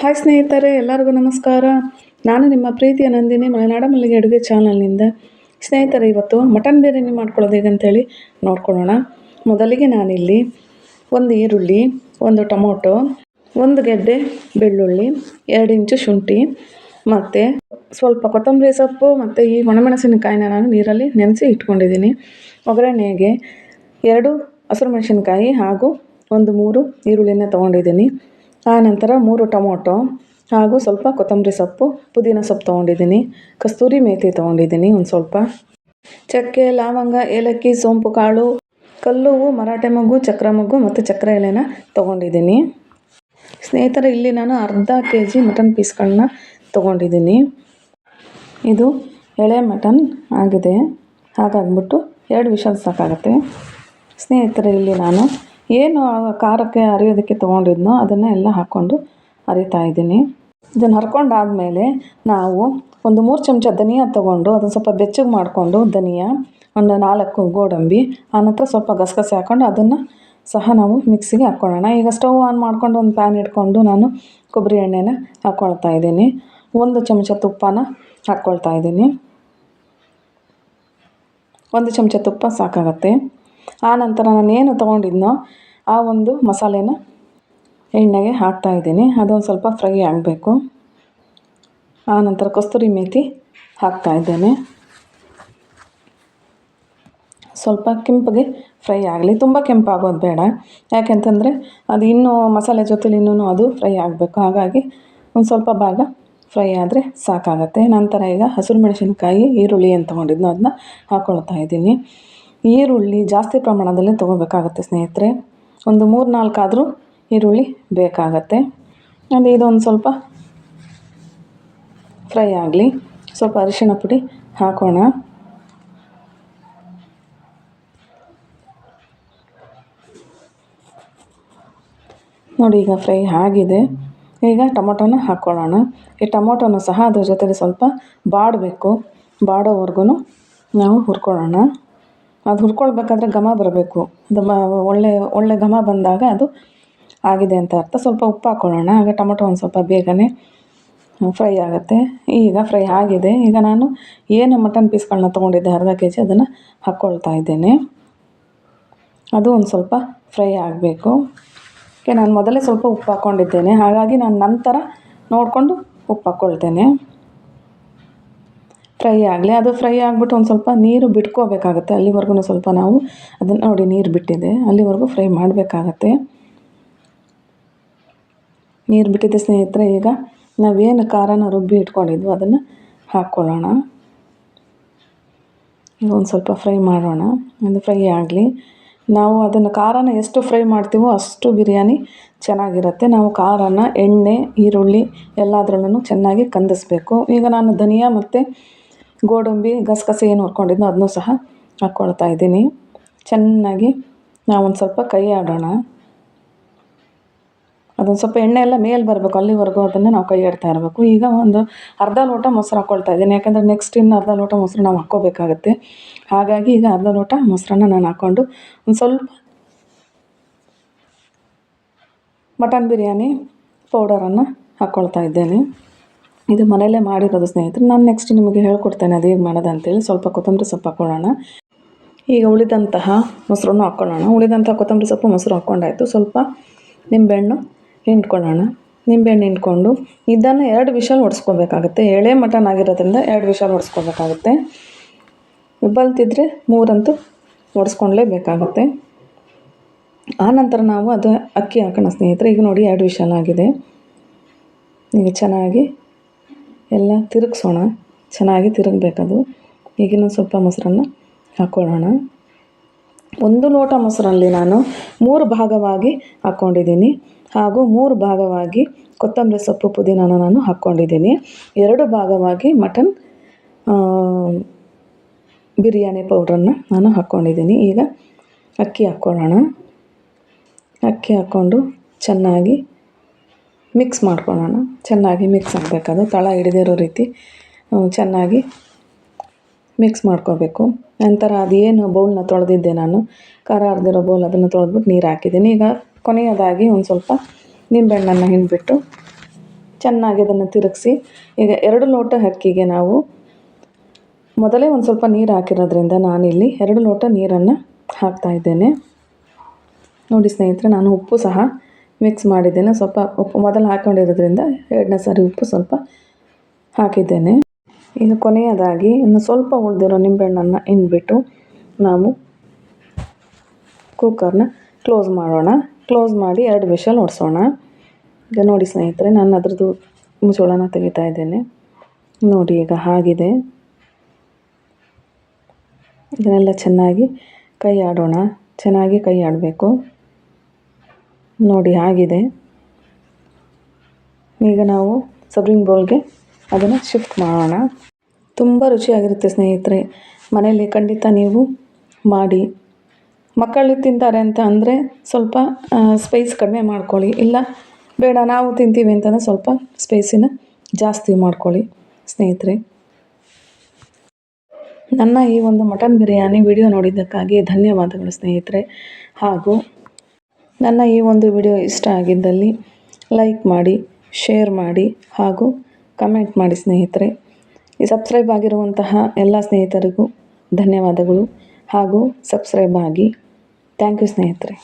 Hi ಸ್ನೇಹಿತರೆ, ಎಲ್ಲರಿಗೂ ನಮಸ್ಕಾರ. ನಾನು ನಿಮ್ಮ ಪ್ರೀತಿಯ ನಂದಿನಿ, ಮಲೆನಾಡ ಮಲ್ಲಿಗೆ ಅಡುಗೆ ಚಾನಲ್ನಿಂದ. ಸ್ನೇಹಿತರೆ, ಇವತ್ತು ಮಟನ್ ಬಿರಿಯಾನಿ ಮಾಡ್ಕೊಳ್ಳೋದು ಹೇಗಂತೇಳಿ ನೋಡ್ಕೊಳ್ಳೋಣ. ಮೊದಲಿಗೆ ನಾನಿಲ್ಲಿ ಒಂದು ಈರುಳ್ಳಿ, ಒಂದು ಟೊಮೊಟೊ, ಒಂದು ಗೆಡ್ಡೆ ಬೆಳ್ಳುಳ್ಳಿ, ಎರಡು ಇಂಚು ಶುಂಠಿ, ಮತ್ತು ಸ್ವಲ್ಪ ಕೊತ್ತಂಬರಿ ಸೊಪ್ಪು, ಮತ್ತು ಈ ಒಣಮೆಣಸಿನಕಾಯಿನ ನಾನು ನೀರಲ್ಲಿ ನೆನೆಸಿ ಇಟ್ಕೊಂಡಿದ್ದೀನಿ. ಒಗ್ಗರಣೆಗೆ ಎರಡು ಹಸಿರು ಮೆಣಸಿನಕಾಯಿ ಹಾಗೂ ಒಂದು ಮೂರು ಈರುಳ್ಳಿನ ತೊಗೊಂಡಿದ್ದೀನಿ. ಆನಂತರ ಮೂರು ಟೊಮೊಟೊ ಹಾಗೂ ಸ್ವಲ್ಪ ಕೊತ್ತಂಬರಿ ಸೊಪ್ಪು, ಪುದೀನ ಸೊಪ್ಪು ತೊಗೊಂಡಿದ್ದೀನಿ. ಕಸ್ತೂರಿ ಮೇಥಿ ತೊಗೊಂಡಿದ್ದೀನಿ ಒಂದು ಸ್ವಲ್ಪ. ಚಕ್ಕೆ, ಲವಂಗ, ಏಲಕ್ಕಿ, ಸೋಂಪು, ಕಾಳು ಕಲ್ಲುವು ಮರಾಠೆ ಮಗು, ಚಕ್ರ ಮಗ್ಗು ಮತ್ತು ಚಕ್ರ ಎಲೆನ ತೊಗೊಂಡಿದ್ದೀನಿ. ಸ್ನೇಹಿತರೆ, ಇಲ್ಲಿ ನಾನು ಅರ್ಧ ಕೆ ಜಿ ಮಟನ್ ಪೀಸ್ಗಳನ್ನ ತೊಗೊಂಡಿದ್ದೀನಿ. ಇದು ಎಳೆ ಮಟನ್ ಆಗಿದೆ. ಹಾಗಾಗ್ಬಿಟ್ಟು ಎರಡು ವಿಷಲ್ ಸಾಕಾಗುತ್ತೆ. ಸ್ನೇಹಿತರೆ, ಇಲ್ಲಿ ನಾನು ಏನು ಖಾರಕ್ಕೆ ಅರಿಯೋದಕ್ಕೆ ತೊಗೊಂಡಿದ್ನೋ ಅದನ್ನು ಎಲ್ಲ ಹಾಕ್ಕೊಂಡು ಅರಿತಾ ಇದ್ದೀನಿ. ಇದನ್ನು ಹರ್ಕೊಂಡಾದಮೇಲೆ ನಾವು ಒಂದು ಮೂರು ಚಮಚ ಧನಿಯಾ ತೊಗೊಂಡು ಅದನ್ನು ಸ್ವಲ್ಪ ಬೆಚ್ಚಗೆ ಮಾಡಿಕೊಂಡು ಧನಿಯಾ, ಒಂದು ನಾಲ್ಕು ಗೋಡಂಬಿ ಆನಂತರ ಸ್ವಲ್ಪ ಗಸಗಸೆ ಹಾಕ್ಕೊಂಡು ಅದನ್ನು ಸಹ ನಾವು ಮಿಕ್ಸಿಗೆ ಹಾಕ್ಕೊಳ್ಳೋಣ. ಈಗ ಸ್ಟವ್ ಆನ್ ಮಾಡ್ಕೊಂಡು ಒಂದು ಪ್ಯಾನ್ ಇಟ್ಕೊಂಡು ನಾನು ಕೊಬ್ಬರಿ ಎಣ್ಣೆನ ಹಾಕ್ಕೊಳ್ತಾ ಇದ್ದೀನಿ. ಒಂದು ಚಮಚ ತುಪ್ಪನ ಹಾಕ್ಕೊಳ್ತಾ ಇದ್ದೀನಿ. ಒಂದು ಚಮಚ ತುಪ್ಪ ಸಾಕಾಗತ್ತೆ. ಆನಂತರ ಏನು ತೊಗೊಂಡಿದ್ನೋ ಆ ಒಂದು ಮಸಾಲೆನ ಎಣ್ಣೆಗೆ ಹಾಕ್ತಾಯಿದ್ದೀನಿ ಅದೊಂದು ಸ್ವಲ್ಪ ಫ್ರೈ ಆಗಬೇಕು. ಆನಂತರ ಕಸ್ತೂರಿ ಮೇಥಿ ಹಾಕ್ತಾಯಿದ್ದೇನೆ ಸ್ವಲ್ಪ ಕೆಂಪಗೆ ಫ್ರೈ ಆಗಲಿ. ತುಂಬ ಕೆಂಪಾಗೋದು ಬೇಡ. ಯಾಕೆಂತಂದರೆ ಅದು ಇನ್ನೂ ಮಸಾಲೆ ಜೊತೆಲಿ ಇನ್ನೂ ಅದು ಫ್ರೈ ಆಗಬೇಕು. ಹಾಗಾಗಿ ಒಂದು ಸ್ವಲ್ಪ ಭಾಗ ಫ್ರೈ ಆದರೆ ಸಾಕಾಗತ್ತೆ. ನಂತರ ಈಗ ಹಸಿರು ಮೆಣಸಿನಕಾಯಿ, ಈರುಳ್ಳಿ ಅಂತ ತೊಗೊಂಡಿದ್ನೋ ಅದನ್ನ ಹಾಕ್ಕೊಳ್ತಾ ಇದ್ದೀನಿ. ಈರುಳ್ಳಿ ಜಾಸ್ತಿ ಪ್ರಮಾಣದಲ್ಲಿ ತೊಗೋಬೇಕಾಗತ್ತೆ ಸ್ನೇಹಿತರೆ. ಒಂದು ಮೂರು ನಾಲ್ಕಾದರೂ ಈರುಳ್ಳಿ ಬೇಕಾಗತ್ತೆ. ಅದು ಇದೊಂದು ಸ್ವಲ್ಪ ಫ್ರೈ ಆಗಲಿ, ಸ್ವಲ್ಪ ಅರಿಶಿನ ಪುಡಿ ಹಾಕೋಣ. ನೋಡಿ, ಈಗ ಫ್ರೈ ಆಗಿದೆ. ಈಗ ಟೊಮೊಟೊನ ಹಾಕ್ಕೊಳ್ಳೋಣ ಈ ಟೊಮೊಟೊನೂ ಸಹ ಅದ್ರ ಜೊತೆಗೆ ಸ್ವಲ್ಪ ಬಾಡಬೇಕು. ಬಾಡೋವರೆಗೂ ನಾವು ಹುರ್ಕೊಳ್ಳೋಣ. ಅದು ಹುರ್ಕೊಳ್ಬೇಕಾದ್ರೆ ಘಮ ಬರಬೇಕು. ಅದು ಒಳ್ಳೆ ಒಳ್ಳೆ ಘಮ ಬಂದಾಗ ಅದು ಆಗಿದೆ ಅಂತ ಅರ್ಥ. ಸ್ವಲ್ಪ ಉಪ್ಪು ಹಾಕ್ಕೊಳ್ಳೋಣ ಆಗ ಟೊಮೊಟೊ ಒಂದು ಸ್ವಲ್ಪ ಬೇಗನೆ ಫ್ರೈ ಆಗುತ್ತೆ. ಈಗ ಫ್ರೈ ಆಗಿದೆ. ಈಗ ನಾನು ಏನು ಮಟನ್ ಪೀಸ್ಗಳನ್ನ ತೊಗೊಂಡಿದ್ದೆ ಅರ್ಧ ಕೆ ಜಿ ಅದನ್ನು ಹಾಕ್ಕೊಳ್ತಾ ಇದ್ದೇನೆ. ಅದು ಒಂದು ಸ್ವಲ್ಪ ಫ್ರೈ ಆಗಬೇಕು. ಓಕೆ, ನಾನು ಮೊದಲೇ ಸ್ವಲ್ಪ ಉಪ್ಪು ಹಾಕ್ಕೊಂಡಿದ್ದೇನೆ ಹಾಗಾಗಿ ನಾನು ನಂತರ ನೋಡಿಕೊಂಡು ಉಪ್ಪು ಹಾಕ್ಕೊಳ್ತೇನೆ ಫ್ರೈ ಆಗಲಿ, ಅದು ಫ್ರೈ ಆಗಿಬಿಟ್ಟು ಒಂದು ಸ್ವಲ್ಪ ನೀರು ಬಿಟ್ಕೋಬೇಕಾಗತ್ತೆ. ಅಲ್ಲಿವರೆಗೂ ಸ್ವಲ್ಪ ನಾವು ಅದನ್ನು ನೋಡಿ ನೀರು ಬಿಟ್ಟಿದೆ. ಅಲ್ಲಿವರೆಗೂ ಫ್ರೈ ಮಾಡಬೇಕಾಗತ್ತೆ. ನೀರು ಬಿಟ್ಟಿದ್ದೆ ಸ್ನೇಹಿತರೆ, ಈಗ ನಾವೇನು ಖಾರನ ರುಬ್ಬಿ ಇಟ್ಕೊಂಡಿದ್ವು ಅದನ್ನು ಹಾಕ್ಕೊಳ್ಳೋಣ ಈಗ ಒಂದು ಸ್ವಲ್ಪ ಫ್ರೈ ಮಾಡೋಣ. ಅದು ಫ್ರೈ ಆಗಲಿ. ನಾವು ಅದನ್ನು ಖಾರನ ಎಷ್ಟು ಫ್ರೈ ಮಾಡ್ತೀವೋ ಅಷ್ಟು ಬಿರಿಯಾನಿ ಚೆನ್ನಾಗಿರುತ್ತೆ. ನಾವು ಖಾರನ, ಎಣ್ಣೆ, ಈರುಳ್ಳಿ ಎಲ್ಲದ್ರಲ್ಲೂ ಚೆನ್ನಾಗಿ ಕಂದಿಸ್ಬೇಕು. ಈಗ ನಾನು ಧನಿಯಾ ಮತ್ತು ಗೋಡಂಬಿ ಗಸಗಸೆ ಏನು ಹುರ್ಕೊಂಡಿದ್ನೋ ಅದನ್ನೂ ಸಹ ಹಾಕ್ಕೊಳ್ತಾ ಇದ್ದೀನಿ. ಚೆನ್ನಾಗಿ ನಾವೊಂದು ಸ್ವಲ್ಪ ಕೈ ಆಡೋಣ. ಅದೊಂದು ಸ್ವಲ್ಪ ಎಣ್ಣೆ ಎಲ್ಲ ಮೇಲೆ ಬರಬೇಕು, ಅಲ್ಲಿವರೆಗೂ ಅದನ್ನು ನಾವು ಕೈ ಆಡ್ತಾ ಇರಬೇಕು. ಈಗ ಒಂದು ಅರ್ಧ ಲೋಟ ಮೊಸರು ಹಾಕ್ಕೊಳ್ತಾ ಇದ್ದೀನಿ. ಯಾಕಂದರೆ ನೆಕ್ಸ್ಟ್ ಇನ್ನು ಅರ್ಧ ಲೋಟ ಮೊಸರು ನಾವು ಹಾಕ್ಕೋಬೇಕಾಗತ್ತೆ. ಹಾಗಾಗಿ ಈಗ ಅರ್ಧ ಲೋಟ ಮೊಸರನ್ನ ನಾನು ಹಾಕ್ಕೊಂಡು ಒಂದು ಸ್ವಲ್ಪ ಮಟನ್ ಬಿರಿಯಾನಿ ಪೌಡರನ್ನು ಹಾಕ್ಕೊಳ್ತಾ ಇದ್ದೇನೆ. ಇದು ಮನೆಯಲ್ಲೇ ಮಾಡಿರೋದು ಸ್ನೇಹಿತರೆ, ನಾನು ನೆಕ್ಸ್ಟ್ ನಿಮಗೆ ಹೇಳ್ಕೊಡ್ತೇನೆ ಅದು ಹೇಗೆ ಮಾಡೋದು ಅಂತೇಳಿ ಸ್ವಲ್ಪ ಕೊತ್ತಂಬರಿ ಸೊಪ್ಪು ಹಾಕ್ಕೊಳ್ಳೋಣ ಈಗ ಉಳಿದಂತಹ ಮೊಸರನ್ನು ಹಾಕ್ಕೊಳ್ಳೋಣ ಉಳಿದಂತಹ ಕೊತ್ತಂಬರಿ ಸೊಪ್ಪು ಮೊಸರು ಹಾಕ್ಕೊಂಡಾಯಿತು. ಸ್ವಲ್ಪ ನಿಂಬೆಹಣ್ಣು ಹಿಂಡ್ಕೊಳ್ಳೋಣ. ನಿಂಬೆಹಣ್ಣು ಹಿಂಡ್ಕೊಂಡು ಇದನ್ನು ಎರಡು ವಿಷಲ್ ಹೊಡ್ಸ್ಕೊಬೇಕಾಗುತ್ತೆ ಎಳೆ ಮಟನ್ ಆಗಿರೋದ್ರಿಂದ ಎರಡು ವಿಷಲ್ ಹೊಡ್ಸ್ಕೊಬೇಕಾಗುತ್ತೆ ಬಲ್ತಿದ್ರೆ ಮೂರಂತೂ ಹೊಡ್ಸ್ಕೊಳ್ಲೇಬೇಕಾಗುತ್ತೆ ಆನಂತರ ನಾವು ಅದು ಅಕ್ಕಿ ಹಾಕೋಣ ಸ್ನೇಹಿತರೆ. ಈಗ ನೋಡಿ ಎರಡು ವಿಷಲ್ ಆಗಿದೆ. ಈಗ ಚೆನ್ನಾಗಿ ಎಲ್ಲ ತಿರುಗಿಸೋಣ. ಚೆನ್ನಾಗಿ ತಿರುಗಬೇಕದು. ಈಗಿನ ಸ್ವಲ್ಪ ಮೊಸರನ್ನು ಹಾಕ್ಕೊಳ್ಳೋಣ ಒಂದು ಲೋಟ ಮೊಸರಲ್ಲಿ ನಾನು ಮೂರು ಭಾಗವಾಗಿ ಹಾಕ್ಕೊಂಡಿದ್ದೀನಿ ಹಾಗೂ ಮೂರು ಭಾಗವಾಗಿ ಕೊತ್ತಂಬರಿ ಸೊಪ್ಪು ಪುದೀನನ ನಾನು ಹಾಕ್ಕೊಂಡಿದ್ದೀನಿ ಎರಡು ಭಾಗವಾಗಿ ಮಟನ್ ಬಿರಿಯಾನಿ ಪೌಡ್ರನ್ನು ನಾನು ಹಾಕ್ಕೊಂಡಿದ್ದೀನಿ ಈಗ ಅಕ್ಕಿ ಹಾಕ್ಕೊಳ್ಳೋಣ ಅಕ್ಕಿ ಹಾಕ್ಕೊಂಡು ಚೆನ್ನಾಗಿ ಮಿಕ್ಸ್ ಮಾಡ್ಕೊಳ್ಳೋಣ. ಚೆನ್ನಾಗಿ ಮಿಕ್ಸ್ ಆಗಬೇಕದು ತಳ ಹಿಡಿದಿರೋ ರೀತಿ ಚೆನ್ನಾಗಿ ಮಿಕ್ಸ್ ಮಾಡ್ಕೋಬೇಕು. ನಂತರ ಅದೇನು ಬೌಲ್ನ ತೊಳೆದಿದ್ದೆ ನಾನು. ಖಾರ ಅರ್ದಿರೋ ಬೌಲ್ ಅದನ್ನು ತೊಳೆದ್ಬಿಟ್ಟು ನೀರು ಹಾಕಿದ್ದೀನಿ. ಈಗ ಕೊನೆಯದಾಗಿ ಒಂದು ಸ್ವಲ್ಪ ನಿಂಬೆಹಣ್ಣನ್ನು ಹಿಂಡಿಬಿಟ್ಟು ಚೆನ್ನಾಗಿ ಅದನ್ನು ತಿರುಗಿಸಿ, ಈಗ ಎರಡು ಲೋಟ ಅಕ್ಕಿಗೆ ನಾವು ಮೊದಲೇ ಒಂದು ಸ್ವಲ್ಪ ನೀರು ಹಾಕಿರೋದ್ರಿಂದ ನಾನಿಲ್ಲಿ ಎರಡು ಲೋಟ ನೀರನ್ನು ಹಾಕ್ತಾ ಇದ್ದೇನೆ. ನೋಡಿ ಸ್ನೇಹಿತರೆ, ನಾನು ಉಪ್ಪು ಸಹ ಮಿಕ್ಸ್ ಮಾಡಿದ್ದೇನೆ. ಸ್ವಲ್ಪ ಉಪ್ಪು ಮೊದಲು ಹಾಕ್ಕೊಂಡಿರೋದ್ರಿಂದ ಎರಡನೇ ಸಾರಿ ಉಪ್ಪು ಸ್ವಲ್ಪ ಹಾಕಿದ್ದೇನೆ. ಈಗ ಕೊನೆಯದಾಗಿ ಇನ್ನು ಸ್ವಲ್ಪ ಉಳಿದಿರೋ ನಿಂಬೆಹಣ್ಣನ್ನು ಇನ್ಬಿಟ್ಟು ನಾವು ಕುಕ್ಕರ್ನ ಕ್ಲೋಸ್ ಮಾಡೋಣ. ಕ್ಲೋಸ್ ಮಾಡಿ ಎರಡು ವಿಷಲ್ ಓಡಿಸೋಣ ಈಗ ನೋಡಿ ಸ್ನೇಹಿತರೆ, ನಾನು ಅದರದ್ದು ಮುಚ್ಚಳನ ತೆಗಿತಾ ಇದ್ದೇನೆ. ನೋಡಿ ಈಗ ಆಗಿದೆ ಇದನ್ನೆಲ್ಲ ಚೆನ್ನಾಗಿ ಕೈ ಆಡೋಣ. ಚೆನ್ನಾಗಿ ಕೈ ಆಡಬೇಕು. ನೋಡಿ ಆಗಿದೆ. ಈಗ ನಾವು ಸಬ್ರಿಂಗ್ ಬೌಲ್ಗೆ ಅದನ್ನು ಶಿಫ್ಟ್ ಮಾಡೋಣ. ತುಂಬ ರುಚಿಯಾಗಿರುತ್ತೆ ಸ್ನೇಹಿತರೆ. ಮನೆಯಲ್ಲಿ ಖಂಡಿತ ನೀವು ಮಾಡಿ. ಮಕ್ಕಳು ತಿಂತಾರೆ ಅಂತ ಅಂದರೆ ಸ್ವಲ್ಪ ಸ್ಪೈಸ್ ಕಡಿಮೆ ಮಾಡ್ಕೊಳ್ಳಿ. ಇಲ್ಲ, ಬೇಡ, ನಾವು ತಿಂತೀವಿ ಅಂತಂದರೆ ಸ್ವಲ್ಪ ಸ್ಪೈಸಿನ ಜಾಸ್ತಿ ಮಾಡ್ಕೊಳ್ಳಿ ಸ್ನೇಹಿತರೆ. ನನ್ನ ಈ ಒಂದು ಮಟನ್ ಬಿರಿಯಾನಿ ವಿಡಿಯೋ ನೋಡಿದ್ದಕ್ಕಾಗಿ ಧನ್ಯವಾದಗಳು ಸ್ನೇಹಿತರೆ. ಹಾಗೂ ನನ್ನ ಈ ಒಂದು ವಿಡಿಯೋ ಇಷ್ಟ ಆಗಿದ್ದಲ್ಲಿ ಲೈಕ್ ಮಾಡಿ, ಶೇರ್ ಮಾಡಿ ಹಾಗೂ ಕಮೆಂಟ್ ಮಾಡಿ ಸ್ನೇಹಿತರೆ. ಈ ಸಬ್ಸ್ಕ್ರೈಬ್ ಆಗಿರುವಂತಹ ಎಲ್ಲ ಸ್ನೇಹಿತರಿಗೂ ಧನ್ಯವಾದಗಳು ಹಾಗೂ ಸಬ್ಸ್ಕ್ರೈಬ್ ಆಗಿ. ಥ್ಯಾಂಕ್ ಯು ಸ್ನೇಹಿತರೆ.